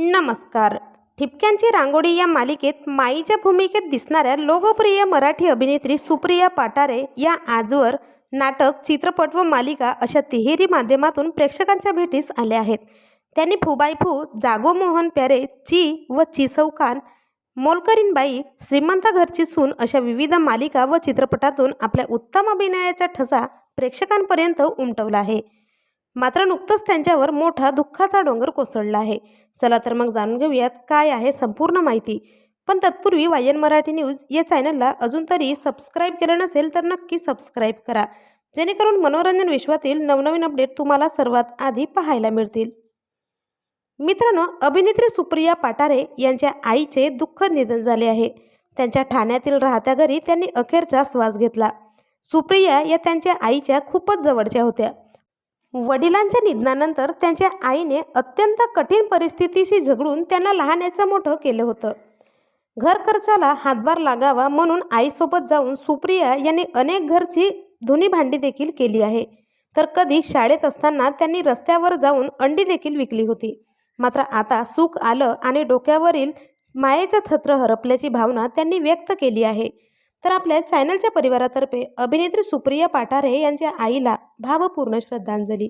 नमस्कार. ठिपक्यांची रांगोळी या मालिकेत माईच्या भूमिकेत दिसणाऱ्या लोकप्रिय मराठी अभिनेत्री सुप्रिया पाटारे या आजवर नाटक चित्रपट व मालिका अशा तिहेरी माध्यमातून प्रेक्षकांच्या भेटीस आल्या आहेत. त्यांनी फुबाईफू जागो मोहन प्यारे ची व चिसौकान मोलकरीनबाई श्रीमंत घरची सून अशा विविध मालिका व चित्रपटातून आपल्या उत्तम अभिनयाचा ठसा प्रेक्षकांपर्यंत उमटवला आहे. मात्र नुकतंच त्यांच्यावर मोठा दुःखाचा डोंगर कोसळला आहे. चला तर मग जाणून घेऊयात काय आहे संपूर्ण माहिती. पण तत्पूर्वी वायन मराठी न्यूज या चॅनलला अजून तरी सबस्क्राईब केलं नसेल तर नक्की सबस्क्राईब करा. जेणेकरून मनोरंजन विश्वातील नवनवीन अपडेट तुम्हाला सर्वात आधी पाहायला मिळतील. मित्रांनो अभिनेत्री सुप्रिया पाटारे यांच्या आईचे दुःखद निधन झाले आहे. त्यांच्या ठाण्यातील राहत्या घरी त्यांनी अखेरचा श्वास घेतला. सुप्रिया या त्यांच्या आईच्या खूपच जवळच्या होत्या. वडिलांच्या निधनानंतर त्यांच्या आईने अत्यंत कठीण परिस्थितीशी झगडून त्यांना लहानाचं मोठं केलं होतं. घर खर्चाला हातभार लागावा म्हणून आईसोबत जाऊन सुप्रिया यांनी अनेक घरची धुनी भांडी देखील केली आहे. तर कधी शाळेत असताना त्यांनी रस्त्यावर जाऊन अंडी देखील विकली होती. मात्र आता सुख आलं आणि डोक्यावरील मायेचं छत्र हरपल्याची भावना त्यांनी व्यक्त केली आहे. तर आपल्या चॅनलच्या परिवारातर्फे अभिनेत्री सुप्रिया पाठारे यांच्या आईला भावपूर्ण श्रद्धांजली.